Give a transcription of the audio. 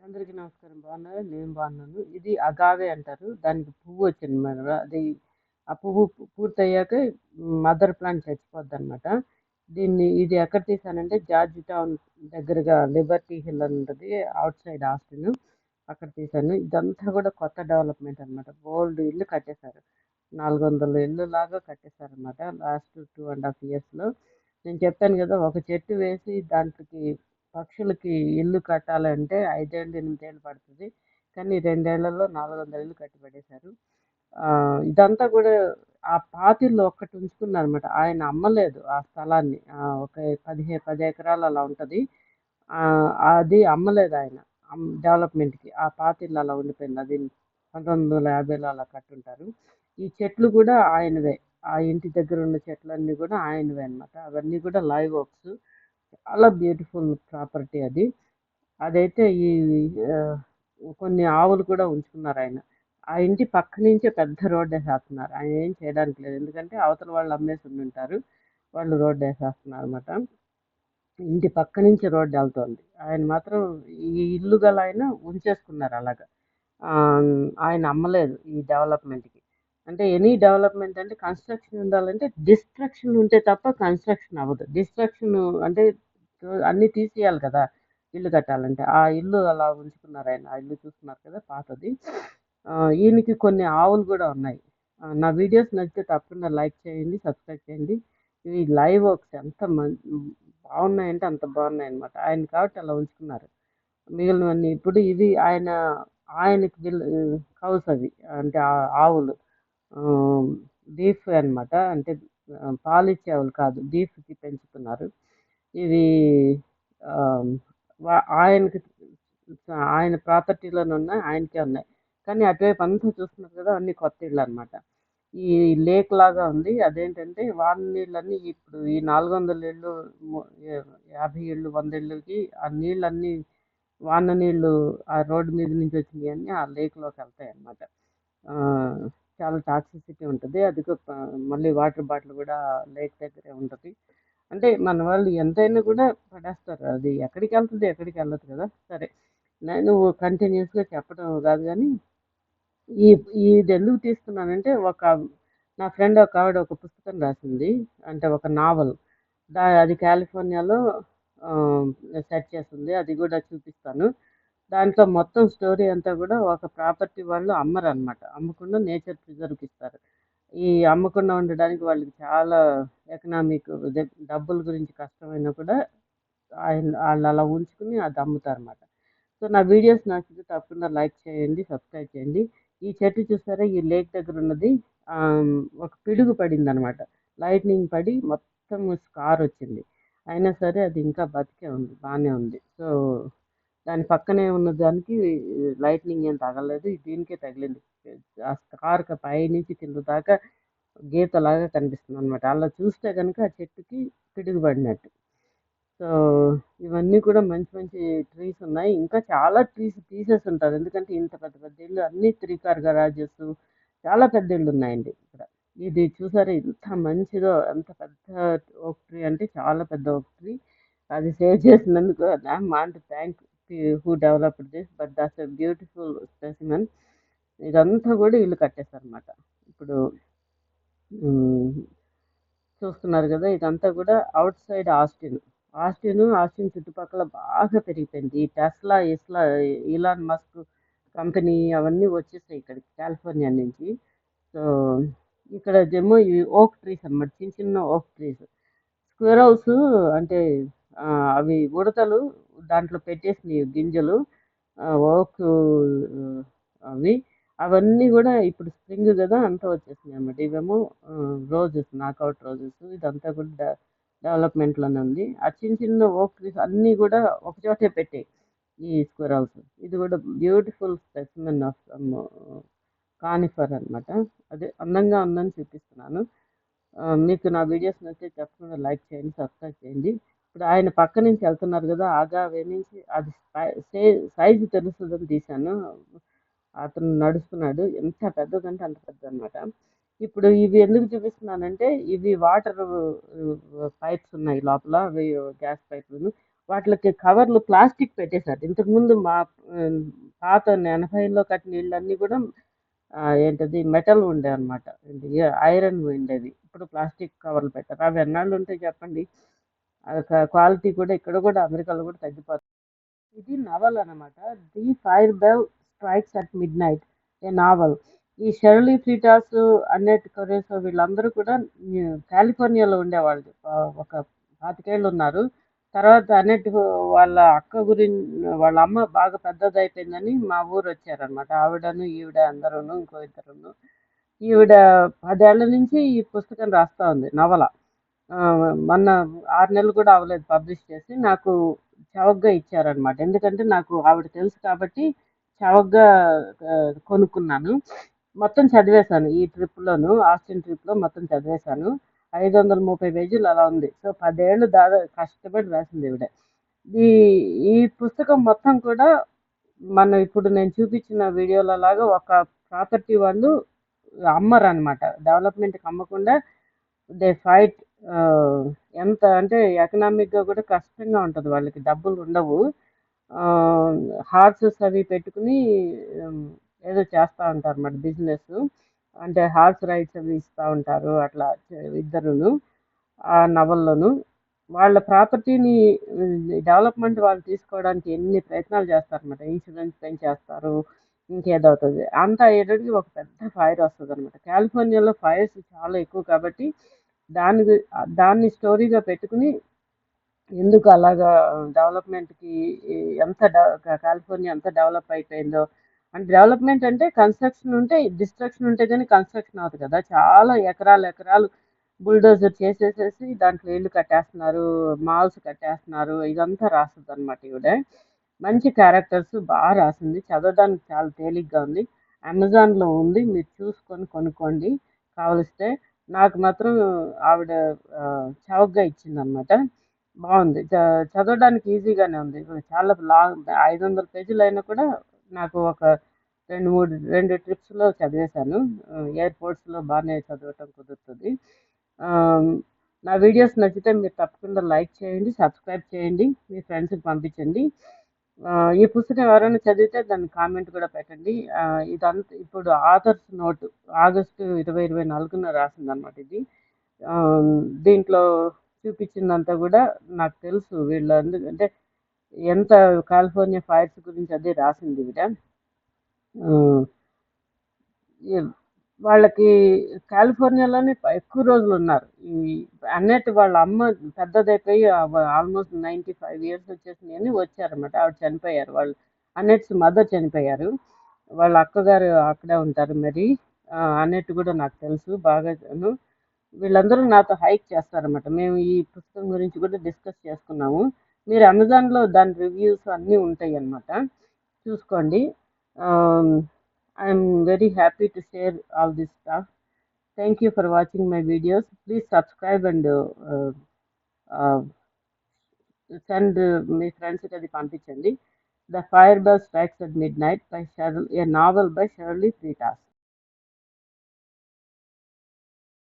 అందరికీ నమస్కారం. బాగున్నారా? నేను బాగున్నాను. ఇది అగావే అంటారు. దానికి పువ్వు వచ్చింది మేడం. అది ఆ పువ్వు పూర్తయ్యాక మదర్ ప్లాంట్ చచ్చిపోద్ది అనమాట దీన్ని ఇది ఎక్కడ తీసానంటే జార్జ్ టౌన్ దగ్గరగా లిబర్టీ హిల్ అని ఉంటుంది అవుట్ సైడ్ హాస్టల్ అక్కడ తీశాను. ఇదంతా కూడా కొత్త డెవలప్మెంట్ అనమాట ఓల్డ్ ఇల్లు కట్టేశారు. నాలుగు వందల ఇల్లు లాగా కట్టేశారు అనమాట లాస్ట్ టూ అండ్ హాఫ్ ఇయర్స్లో. నేను చెప్పాను కదా ఒక చెట్టు వేసి దాంట్లోకి పక్షులకి ఇల్లు కట్టాలంటే ఐదేళ్ళు ఎనిమిదేళ్ళు పడుతుంది. కానీ రెండేళ్ళలో నాలుగు వందల ఇల్లు కట్టి పడేశారు. ఇదంతా కూడా ఆ పాతిల్లో ఒక్కటి ఉంచుకున్నారు అనమాట ఆయన అమ్మలేదు ఆ స్థలాన్ని. ఒక పదిహే పది ఎకరాలు అలా ఉంటుంది. అది అమ్మలేదు ఆయన. డెవలప్మెంట్కి. ఆ పాతిళ్ళు అలా ఉండిపోయింది. అది పంతొమ్మిది వందల యాభైలో అలా కట్టుంటారు. ఈ చెట్లు కూడా ఆయనవే. ఆ ఇంటి దగ్గర ఉన్న చెట్లన్నీ కూడా ఆయనవే అనమాట అవన్నీ కూడా లైవ్ ఓక్స్. చాలా బ్యూటిఫుల్ ప్రాపర్టీ అది. అదైతే ఈ కొన్ని ఆవులు కూడా ఉంచుకున్నారు ఆయన. ఆ ఇంటి పక్క నుంచే పెద్ద రోడ్డు వేసేస్తున్నారు. ఆయన ఏం చేయడానికి లేదు. ఎందుకంటే అవతల వాళ్ళు అమ్మేసి ఉండి ఉంటారు. వాళ్ళు రోడ్డు వేసేస్తున్నారు అనమాట ఇంటి పక్క నుంచి రోడ్డు వెళ్తుంది. ఆయన మాత్రం ఈ ఇల్లు గల ఆయన ఉంచేసుకున్నారు అలాగా. ఆయన అమ్మలేదు ఈ డెవలప్మెంట్కి. అంటే ఎనీ డెవలప్మెంట్ అంటే కన్స్ట్రక్షన్ ఉండాలంటే డిస్ట్రక్షన్ ఉంటే తప్ప కన్స్ట్రక్షన్ అవ్వదు. డిస్ట్రక్షన్ అంటే అన్నీ తీసేయాలి కదా. ఇల్లు కట్టాలంటే. ఆ ఇల్లు అలా ఉంచుకున్నారు ఆయన. ఆ ఇల్లు చూస్తున్నారు కదా పాతది. ఈయనకి కొన్ని ఆవులు కూడా ఉన్నాయి. నా వీడియోస్ నచ్చితే తప్పకుండా లైక్ చేయండి సబ్స్క్రైబ్ చేయండి. ఇవి లైవ్ వర్క్స్ ఎంత మం బాగున్నాయంటే అంత బాగున్నాయి అనమాట ఆయన కాబట్టి అలా ఉంచుకున్నారు. మిగిలినవన్నీ ఇప్పుడు ఇది ఆయన ఆయనకి కౌస్ అవి అంటే ఆ- ఆవులు. బీఫ్ అనమాట అంటే పాలిచ్చే ఆవులు కాదు. బీఫ్కి పెంచుతున్నారు. ఇది వా- ఆయనకి ఆయన ప్రాపర్టీలోనే ఉన్నాయి ఆయనకే ఉన్నాయి. కానీ అటువైపు అంతా చూస్తున్నారు కదా అన్ని కొత్త ఇళ్ళు అనమాట ఈ లేక్ లాగా ఉంది. అదేంటంటే వాన నీళ్ళన్నీ ఇప్పుడు ఈ నాలుగు వందల ఇళ్ళు యాభై ఇళ్ళు వంద ఇళ్ళకి ఆ నీళ్ళన్నీ వాన నీళ్ళు ఆ రోడ్డు మీద నుంచి వచ్చినవి అన్నీ ఆ లేక్లోకి వెళ్తాయి అన్నమాట. చాలా టాక్సిసిటీ ఉంటుంది. అది కూడా మళ్ళీ వాటర్ బాటిల్ కూడా లేక్ దగ్గరే ఉంటుంది. అంటే మన వాళ్ళు ఎంతైనా కూడా పడేస్తారు. అది ఎక్కడికి వెళ్తుంది ఎక్కడికి వెళ్ళదు కదా. సరే. నేను కంటిన్యూస్గా చెప్పడం కాదు కానీ ఈ ఇది ఎందుకు తీసుకున్నానంటే ఒక నా ఫ్రెండ్ ఒక ఆవిడ ఒక పుస్తకం రాసింది. అంటే ఒక నావల్. దా అది కాలిఫోర్నియాలో సెట్ చేస్తుంది. అది కూడా చూపిస్తాను. దాంట్లో మొత్తం స్టోరీ అంతా కూడా ఒక ప్రాపర్టీ వాళ్ళు అమ్మరు అనమాట అమ్మకుండా నేచర్ ప్రిజర్వ్కి ఇస్తారు. ఈ అమ్మకుండా ఉండడానికి వాళ్ళకి చాలా ఎకనామిక్ డబ్బుల గురించి కష్టమైనా కూడా ఆయన వాళ్ళు అలా ఉంచుకుని అది అమ్ముతారనమాట సో నా వీడియోస్ నచ్చితే తప్పకుండా లైక్ చేయండి సబ్స్క్రైబ్ చేయండి. ఈ చెట్టు చూసారా? ఈ లేక్ దగ్గర ఉన్నది. ఒక పిడుగు పడింది అనమాట లైట్నింగ్ పడి మొత్తం స్కార్ వచ్చింది. అయినా సరే అది ఇంకా బతికే ఉంది బాగానే ఉంది. సో దాని పక్కనే ఉన్న దానికి లైట్నింగ్ ఏం తగలలేదు. దీనికే తగిలింది. ఆ స్కార్ పైనుంచి కింద దాకా గీతలాగా కనిపిస్తుంది అనమాట అలా చూస్తే కనుక ఆ చెట్టుకి పిడుగుపడినట్టు. సో ఇవన్నీ కూడా మంచి మంచి ట్రీస్ ఉన్నాయి. ఇంకా చాలా ట్రీస్ తీసేసి ఉంటారు. ఎందుకంటే ఇంత పెద్ద పెద్ద ఇల్లు అన్ని త్రీ గరాజెస్ చాలా పెద్ద ఇళ్ళు ఉన్నాయండి ఇక్కడ. ఇది చూసారా? ఎంత మంచిదో ఎంత పెద్ద ఓక్ ట్రీ అంటే చాలా పెద్ద ఓక్ ట్రీ అది సేవ్ చేసినందుకు I want thank who developed this but that's a beautiful specimen. ఇదంతా కూడా ఇల్లు కట్టేశారనమాట ఇప్పుడు చూస్తున్నారు కదా ఇదంతా కూడా outside Austin. Austin Austin చుట్టుపక్కల బాగా పెరిగిపోయింది. ఈ టెస్లా ఇస్లా ఇలాన్ మస్క్ కంపెనీ అవన్నీ వచ్చేసాయి ఇక్కడికి కాలిఫోర్నియా నుంచి. సో ఇక్కడ ఏమో ఈ ఓక్ ట్రీస్ అన్నమాట చిన్న చిన్న ఓక్ ట్రీస్. స్క్వేర్ హౌస్ అంటే అవి ఉడతలు దాంట్లో పెట్టేసినాయి గింజలు ఓక్ అవి. అవన్నీ కూడా ఇప్పుడు స్ప్రింగ్ కదా అంతా వచ్చేసినాయి అన్నమాట. ఇవేమో రోజెస్ నాకౌట్ రోజెస్. ఇదంతా కూడా డెవలప్మెంట్లోనే ఉంది. ఆ చిన్న చిన్న ఓక్ అన్నీ కూడా ఒక చోటే పెట్టాయి ఈ స్క్వరల్స్ ఇది కూడా బ్యూటిఫుల్ స్పెసిమెన్ ఆఫ్ కానిఫర్ అన్నమాట. అదే అందంగా ఉందని చూపిస్తున్నాను. మీకు నా వీడియోస్ నచ్చితే తప్పకుండా లైక్ చేయండి సబ్స్క్రైబ్ చేయండి. ఇప్పుడు ఆయన పక్క నుంచి వెళ్తున్నారు కదా ఆగా నుంచి అది సైజు తెలుస్తుందని తీశాను. అతను నడుస్తున్నాడు. ఎంత పెద్దదంటే అంత పెద్ద అనమాట ఇప్పుడు ఇవి ఎందుకు చూపిస్తున్నానంటే ఇవి వాటర్ పైప్స్ ఉన్నాయి లోపల అవి గ్యాస్ పైపులు వాటికి కవర్లు ప్లాస్టిక్ పెట్టేశారు. ఇంతకుముందు మా పాత ఎనభైలో కట్టిన ఇళ్ళన్నీ కూడా ఏంటది మెటల్ ఉండే అనమాట ఐరన్ ఉండేది. ఇప్పుడు ప్లాస్టిక్ కవర్లు పెట్టారు. అవి ఎన్నాళ్ళు ఉంటాయి చెప్పండి? క్వాలిటీ కూడా ఇక్కడ కూడా అమెరికాలో కూడా తగ్గిపోతుంది. ఇది నవల్ అనమాట the fire bell strikes at midnight a novel. ఈ షెర్లీ ఫ్రీటాస్ అన్నెట్ కొరేసో వీళ్ళందరూ కూడా కాలిఫోర్నియాలో ఉండేవాళ్ళు. ఒక పాతికేళ్ళు ఉన్నారు. తర్వాత అన్నెట్ వాళ్ళ అక్క గురించి వాళ్ళ అమ్మ బాగా పెద్దది అయిపోయిందని మా ఊరు వచ్చారనమాట ఆవిడను ఈవిడ అందరూను ఇంకో ఇద్దరును. ఈవిడ పదేళ్ళ నుంచి ఈ పుస్తకం రాస్తూ ఉంది నవల. మొన్న ఆరు నెలలు కూడా అవ్వలేదు పబ్లిష్ చేసి. నాకు చవకగా ఇచ్చారనమాట ఎందుకంటే నాకు ఆవిడ తెలుసు కాబట్టి చవకగా కొనుక్కున్నాను. మొత్తం చదివేశాను ఈ ట్రిప్లోను ఆస్టిన్ ట్రిప్లో మొత్తం చదివేశాను. ఐదు వందల ముప్పై పేజీలు అలా ఉంది. సో పదేళ్ళు దాదా కష్టపడి రాసింది ఇవిడ ఈ ఈ పుస్తకం మొత్తం కూడా మన ఇప్పుడు నేను చూపించిన వీడియోల లాగా ఒక ప్రాపర్టీ వాళ్ళు అమ్మరు అనమాట డెవలప్మెంట్కి అమ్మకుండా దే ఫైట్ ఎంత అంటే ఎకనామిక్గా కూడా కష్టంగా ఉంటుంది వాళ్ళకి డబ్బులు ఉండవు. హార్సెస్ అవి పెట్టుకుని ఏదో చేస్తూ ఉంటారు అన్నమాట బిజినెస్. అంటే హార్స్ రైడ్స్ అవి ఇస్తూ ఉంటారు అట్లా ఇద్దరును ఆ నవల్లోను. వాళ్ళ ప్రాపర్టీని డెవలప్మెంట్ వాళ్ళు తీసుకోవడానికి ఎన్ని ప్రయత్నాలు చేస్తారన్నమాట. ఇన్సూరెన్స్ పెంచేస్తారు ఇంకేదో అవుతుంది. అంతా అయ్యేటప్పటికి ఒక పెద్ద ఫైర్ వస్తుంది అనమాట కాలిఫోర్నియాలో ఫైర్స్ చాలా ఎక్కువ కాబట్టి దాని దాన్ని స్టోరీగా పెట్టుకుని ఎందుకు అలాగా డెవలప్మెంట్కి ఎంత కాలిఫోర్నియా ఎంత డెవలప్ అయిపోయిందో. అంటే డెవలప్మెంట్ అంటే కన్స్ట్రక్షన్ ఉంటే డిస్ట్రక్షన్ ఉంటే కానీ కన్స్ట్రక్షన్ అవుతుంది కదా. చాలా ఎకరాలు ఎకరాలు బుల్డోజర్ చేసేసేసి దాంట్లో ఇల్లు కట్టేస్తున్నారు మాల్స్ కట్టేస్తున్నారు ఇదంతా రాస్తుంది అనమాట ఈవిడ. మంచి క్యారెక్టర్స్ బాగా రాసింది. చదవడానికి చాలా తేలిగ్గా ఉంది. అమెజాన్లో ఉంది. మీరు చూసుకొని కొనుక్కోండి. కావలిస్తే నాకు మాత్రం ఆవిడ చౌక్గా చౌకగా ఇచ్చింది బాగుంది. చ- చదవడానికి ఈజీగానే ఉంది. చాలా లాంగ్ ఐదు వందల పేజీలు అయినా కూడా నాకు ఒక రెండు మూడు రెండు ట్రిప్స్లో చదివేశాను. ఎయిర్పోర్ట్స్లో బాగానే చదవటం కుదురుతుంది. నా వీడియోస్ నచ్చితే మీరు తప్పకుండా లైక్ చేయండి సబ్స్క్రైబ్ చేయండి మీ ఫ్రెండ్స్కి పంపించండి. ఈ పుస్తకం ఎవరైనా చదివితే దాన్ని కామెంట్ కూడా పెట్టండి. ఇదంతా ఇప్పుడు ఆథర్స్ నోట్ ఆగస్టు ఇరవై ఇరవై నాలుగున రాసిందనమాట ఇది. దీంట్లో చూపించిందంతా కూడా నాకు తెలుసు వీళ్ళు అంటే ఎంత కాలిఫోర్నియా ఫైర్స్ గురించి అదే రాసింది ఈవిడ. వాళ్ళకి కాలిఫోర్నియాలోనే ఎక్కువ రోజులు ఉన్నారు. ఈ అన్నట్టు వాళ్ళ అమ్మ పెద్దదైపోయి ఆల్మోస్ట్ నైంటీ ఫైవ్ ఇయర్స్ వచ్చేసినాయని వచ్చారన్నమాట. ఆవిడ చనిపోయారు. వాళ్ళు అన్నట్స్ మదర్ చనిపోయారు. వాళ్ళ అక్కగారు అక్కడే ఉంటారు మరి. అన్నట్టు కూడా నాకు తెలుసు. బాగా వీళ్ళందరూ నాతో హైక్ చేస్తారన్నమాట. మేము ఈ పుస్తకం గురించి కూడా డిస్కస్ చేసుకున్నాము. మీరు అమెజాన్లో దాని రివ్యూస్ అన్నీ ఉంటాయి అన్నమాట చూసుకోండి I'm very happy to share all this stuff thank you for watching my videos please subscribe and send మీ ఫ్రెండ్స్కి అది పంపించండి the fire bell strikes at midnight by Shirley a novel by Shirley Freitas